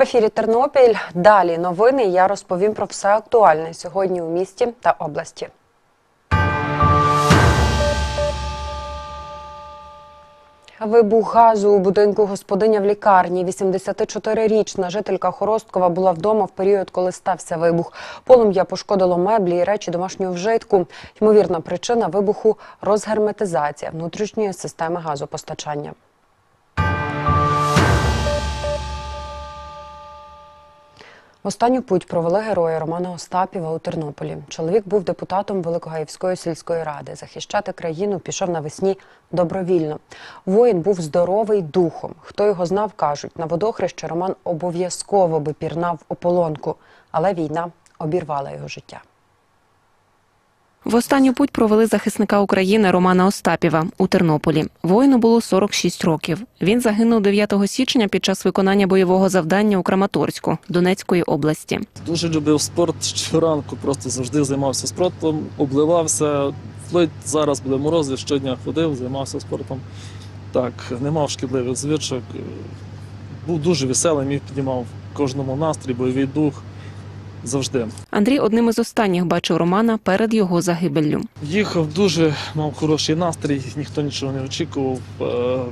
В ефірі Тернопіль. Далі новини. Я розповім про все актуальне сьогодні у місті та області. Вибух газу у будинку господиня в лікарні. 84-річна жителька Хоросткова була вдома в період, коли стався вибух. Полум'я пошкодило меблі і речі домашнього вжитку. Ймовірна причина вибуху розгерметизація внутрішньої системи газопостачання. Останню путь провели герої Романа Остапіва у Тернополі. Чоловік був депутатом Великогаївської сільської ради. Захищати країну пішов навесні добровільно. Воїн був здоровий духом. Хто його знав, кажуть, на водохреще Роман обов'язково би пірнав ополонку, але війна обірвала його життя. В останню путь провели захисника України Романа Остапіва у Тернополі. Воїну було 46 років. Він загинув 9 січня під час виконання бойового завдання у Краматорську Донецької області. Дуже любив спорт щоранку, просто завжди займався спортом, обливався. Вплоть зараз буде мороз, я щодня ходив, займався спортом. Так, не мав шкідливих звичок. Був дуже веселий, міг піднімав кожному настрій, бойовий дух завжди. Андрій одним із останніх бачив Романа перед його загибеллю. Їхав дуже, мав хороший настрій, ніхто нічого не очікував. Е,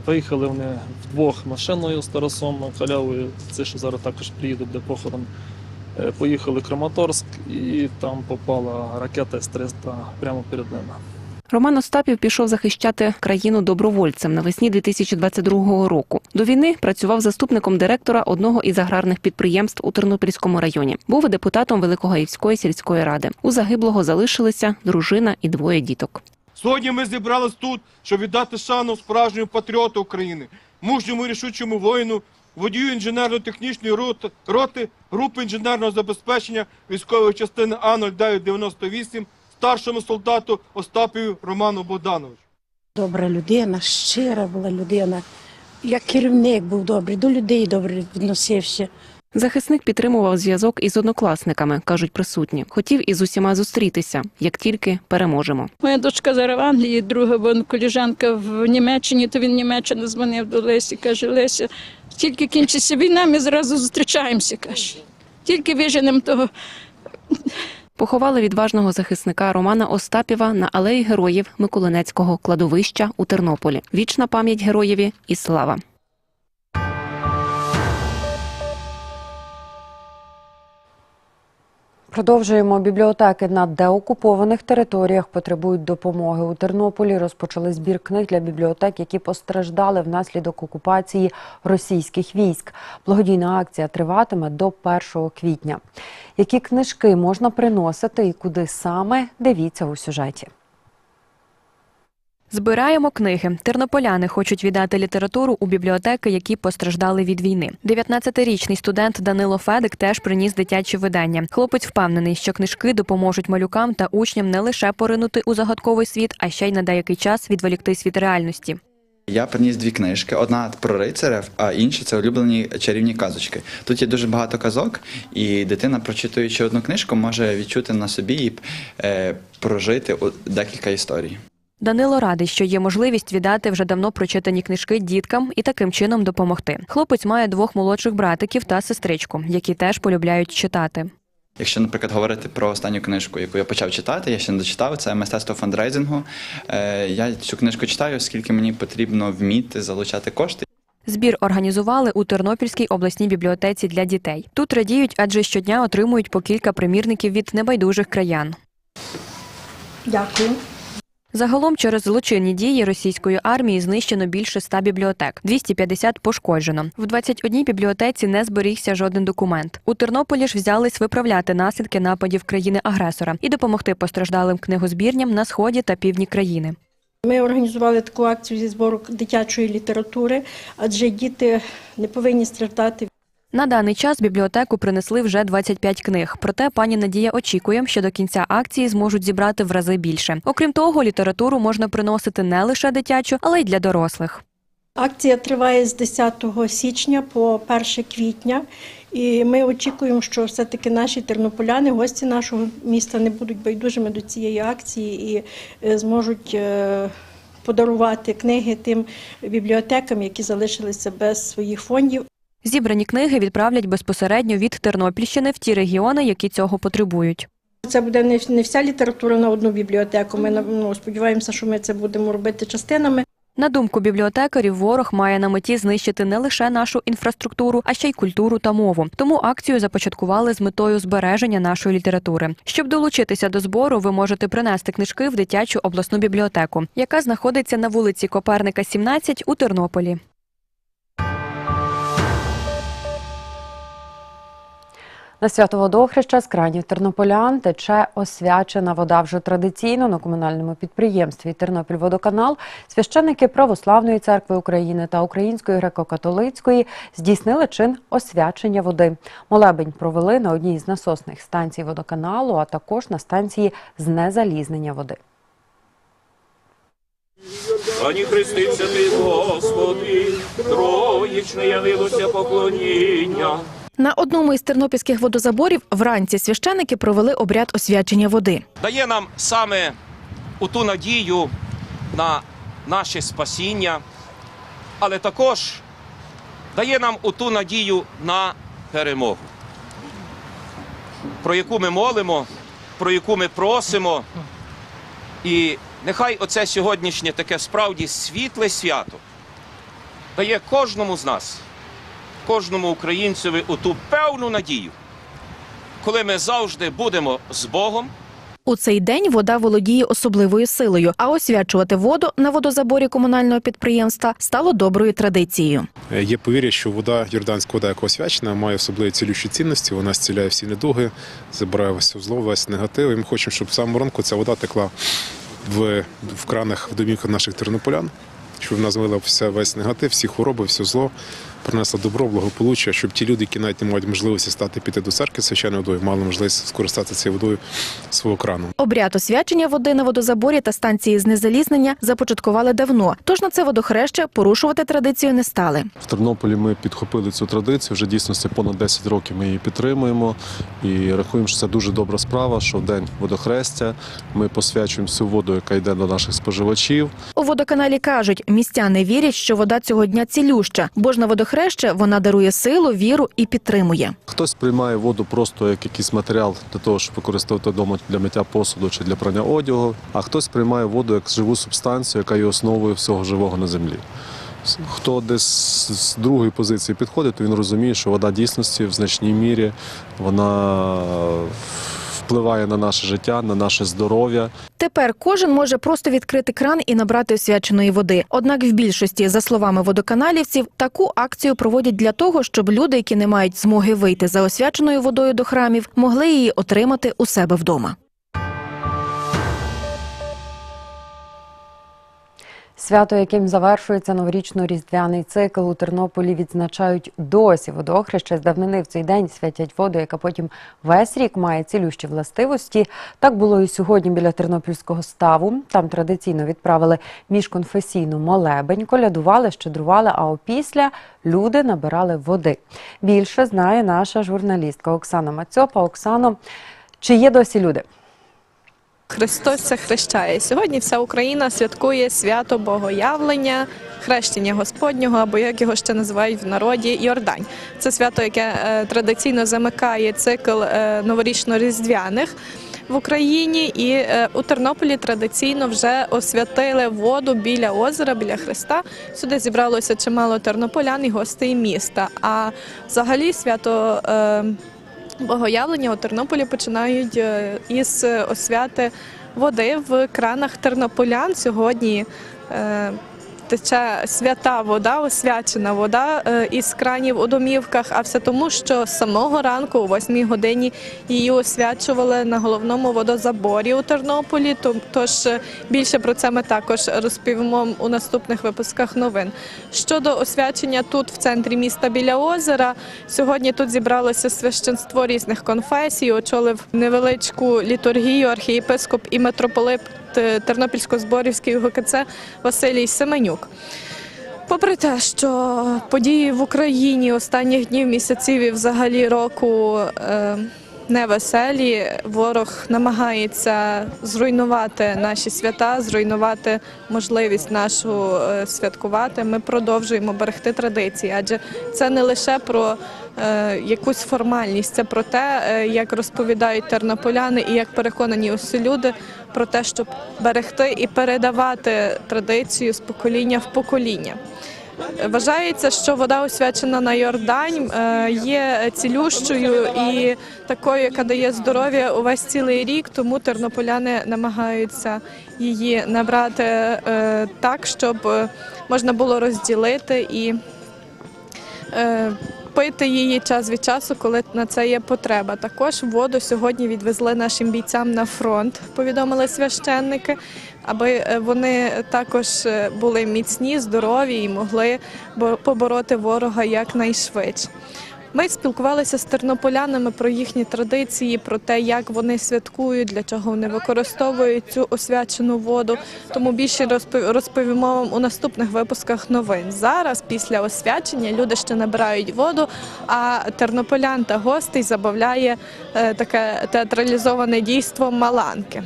Виїхали вони вдвох машиною з Тарасом халявою. Це що зараз також приїдуть для похорон. Е, Поїхали в Краматорськ і там попала ракета С-300 прямо перед ними. Роман Остапів пішов захищати країну добровольцем навесні 2022 року. До війни працював заступником директора одного із аграрних підприємств у Тернопільському районі. Був депутатом Великогаївської сільської ради. У загиблого залишилися дружина і двоє діток. Сьогодні ми зібрались тут, щоб віддати шану справжньому патріоту України, мужньому рішучому воїну, водію інженерно-технічної роти, групи інженерного забезпечення військової частини А-0998, старшому солдату Остапію Роману Богдановичу. Добра людина, щира була людина. Як керівник був добрий, до людей добре відносився. Захисник підтримував зв'язок із однокласниками, кажуть присутні. Хотів із усіма зустрітися, як тільки переможемо. Моя дочка зараз в Англії, друга, вон коліжанка в Німеччині, то він в Німеччину дзвонив до Лесі, каже, Леся, тільки кінчиться війна, ми зразу зустрічаємося, каже. Тільки виженемо того. Поховали відважного захисника Романа Остапєва на алеї героїв Миколинецького кладовища у Тернополі. Вічна пам'ять героєві і слава. Продовжуємо бібліотеки на деокупованих територіях потребують допомоги. У Тернополі розпочали збір книг для бібліотек, які постраждали внаслідок окупації російських військ. Благодійна акція триватиме до 1 квітня. Які книжки можна приносити і куди саме дивіться у сюжеті. Збираємо книги. Тернополяни хочуть віддати літературу у бібліотеки, які постраждали від війни. 19-річний студент Данило Федик теж приніс дитячі видання. Хлопець впевнений, що книжки допоможуть малюкам та учням не лише поринути у загадковий світ, а ще й на деякий час відволіктись від реальності. Я приніс дві книжки: одна про рицарів, а інша це улюблені чарівні казочки. Тут є дуже багато казок, і дитина, прочитуючи одну книжку, може відчути на собі і е, прожити декілька історій. Данило радий, що є можливість віддати вже давно прочитані книжки діткам і таким чином допомогти. Хлопець має двох молодших братиків та сестричку, які теж полюбляють читати. Якщо, наприклад, говорити про останню книжку, яку я почав читати, я ще не дочитав, це мистецтво фандрейзингу. Е, я цю книжку читаю, оскільки мені потрібно вміти залучати кошти. Збір організували у Тернопільській обласній бібліотеці для дітей. Тут радіють, адже щодня отримують по кілька примірників від небайдужих краян. Дякую. Загалом через злочинні дії російської армії знищено більше 100 бібліотек, 250 пошкоджено. В 21 бібліотеці не зберігся жоден документ. У Тернополі ж взялись виправляти наслідки нападів країни-агресора і допомогти постраждалим книгозбірням на сході та півдні країни. Ми організували таку акцію зі збору дитячої літератури, адже діти не повинні страждати На даний час бібліотеку принесли вже 25 книг. Проте пані Надія очікує, що до кінця акції зможуть зібрати в рази більше. Окрім того, літературу можна приносити не лише дитячу, але й для дорослих. Акція триває з 10 січня по 1 квітня, і ми очікуємо, що все-таки наші тернополяни, гості нашого міста, не будуть байдужими до цієї акції і е, зможуть е, подарувати книги тим бібліотекам, які залишилися без своїх фондів. Зібрані книги відправлять безпосередньо від Тернопільщини в ті регіони, які цього потребують. Це буде не, вся література на одну бібліотеку. Ми ну, сподіваємося, що ми це будемо робити частинами. На думку бібліотекарів, ворог має на меті знищити не лише нашу інфраструктуру, а ще й культуру та мову. Тому акцію започаткували з метою збереження нашої літератури. Щоб долучитися до збору, ви можете принести книжки в дитячу обласну бібліотеку, яка знаходиться на вулиці Коперника, 17 у Тернополі. На свято водохреща з кранів тернополян тече освячена вода вже традиційно на комунальному підприємстві Тернопільводоканал. Священники Православної церкви України та Української греко-католицької здійснили чин освячення води. Молебень провели на одній з насосних станцій водоканалу, а також на станції знезалізнення води. Ані хрестився ти, Господи, троїчне явилося поклоніння. На одному із тернопільських водозаборів вранці священики провели обряд освячення води. Дає нам саме у ту надію на наше спасіння, але також дає нам у ту надію на перемогу, про яку ми молимо, про яку ми просимо. І нехай оце сьогоднішнє таке справді світле свято дає кожному з нас, кожному українцеві оту певну надію, коли ми завжди будемо з Богом. У цей день вода володіє особливою силою, а освячувати воду на водозаборі комунального підприємства стало доброю традицією. Е, Є повір'я, що вода, йорданська вода, яка освячена, має особливі цілющі цінності. Вона зціляє всі недуги, забирає все зло, весь негатив. І ми хочемо, щоб в самому ранку ця вода текла в, в кранах в домівках наших тернополян, щоб вона змила все весь негатив, всі хвороби, все зло, принесла добро, благополуччя, щоб ті люди, які навіть не мають можливості стати піти до церкви священною водою, мали можливість скористатися цією водою свого крану. Обряд освячення води на водозаборі та станції знезалізнення започаткували давно. Тож на це водохреще порушувати традицію не стали. В Тернополі ми підхопили цю традицію. Вже дійсно це понад 10 років ми її підтримуємо і рахуємо, що це дуже добра справа. Що в день водохрестя ми посвячуємо всю воду, яка йде до наших споживачів. У водоканалі кажуть, містяни вірять, що вода цього дня цілюща, бо ж на водохреще вона дарує силу, віру і підтримує. Хтось приймає воду просто як якийсь матеріал для того, щоб використовувати вдома для миття посуду чи для прання одягу, а хтось приймає воду як живу субстанцію, яка є основою всього живого на землі. Хто десь з другої позиції підходить, то він розуміє, що вода дійсності в значній мірі вона впливає на наше життя, на наше здоров'я. Тепер кожен може просто відкрити кран і набрати освяченої води. Однак в більшості, за словами водоканалівців, таку акцію проводять для того, щоб люди, які не мають змоги вийти за освяченою водою до храмів, могли її отримати у себе вдома. Свято, яким завершується новорічно-різдвяний цикл у Тернополі, відзначають досі водохреща. З давнини в цей день святять воду, яка потім весь рік має цілющі властивості. Так було і сьогодні біля тернопільського ставу. Там традиційно відправили міжконфесійну молебень, колядували, щедрували, а опісля люди набирали води. Більше знає наша журналістка Оксана Мацьопа. Оксано, чи є досі люди? Христос це хрещає. Сьогодні вся Україна святкує свято Богоявлення, хрещення Господнього, або як його ще називають в народі Йордань. Це свято, яке е, традиційно замикає цикл е, новорічно-різдвяних. В Україні і е, у Тернополі традиційно вже освятили воду біля озера, біля Христа. Сюди зібралося чимало тернополян і гостей міста. А взагалі свято е, Богоявлення у Тернополі починають е, із освяти води в кранах тернополян. Сьогодні е, тече свята вода, освячена вода е, із кранів у домівках, а все тому, що з самого ранку, о 8 годині, її освячували на головному водозаборі у Тернополі. Тож е, більше про це ми також розповімо у наступних випусках новин. Щодо освячення тут, в центрі міста біля озера, сьогодні тут зібралося священство різних конфесій, очолив невеличку літургію архієпископ і митрополит Тернопільсько-Зборівський УГКЦ Василій Семенюк. Попри те, що події в Україні останніх днів, місяців і взагалі року е, невеселі. Ворог намагається зруйнувати наші свята, зруйнувати можливість нашу е, святкувати. Ми продовжуємо берегти традиції, адже це не лише про е, якусь формальність, це про те, е, як розповідають тернополяни і як переконані усі люди про те, щоб берегти і передавати традицію з покоління в покоління. Вважається, що вода освячена на Йордань е, є цілющою і такою, яка дає здоров'я увесь цілий рік, тому тернополяни намагаються її набрати е, так, щоб е, можна було розділити і е, пити її час від часу, коли на це є потреба. Також воду сьогодні відвезли нашим бійцям на фронт, повідомили священники, аби е, вони також е, були міцні, здорові і могли бо- побороти ворога якнайшвидше. Ми спілкувалися з тернополянами про їхні традиції, про те, як вони святкують, для чого вони використовують цю освячену воду. Тому більше розпов- розповімо вам у наступних випусках новин. Зараз, після освячення, люди ще набирають воду, а тернополян та гостей забавляє е, таке театралізоване дійство Маланки.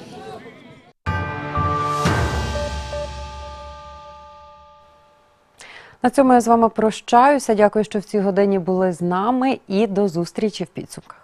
На цьому я з вами прощаюся. Дякую, що в цій годині були з нами, і до зустрічі в підсумках.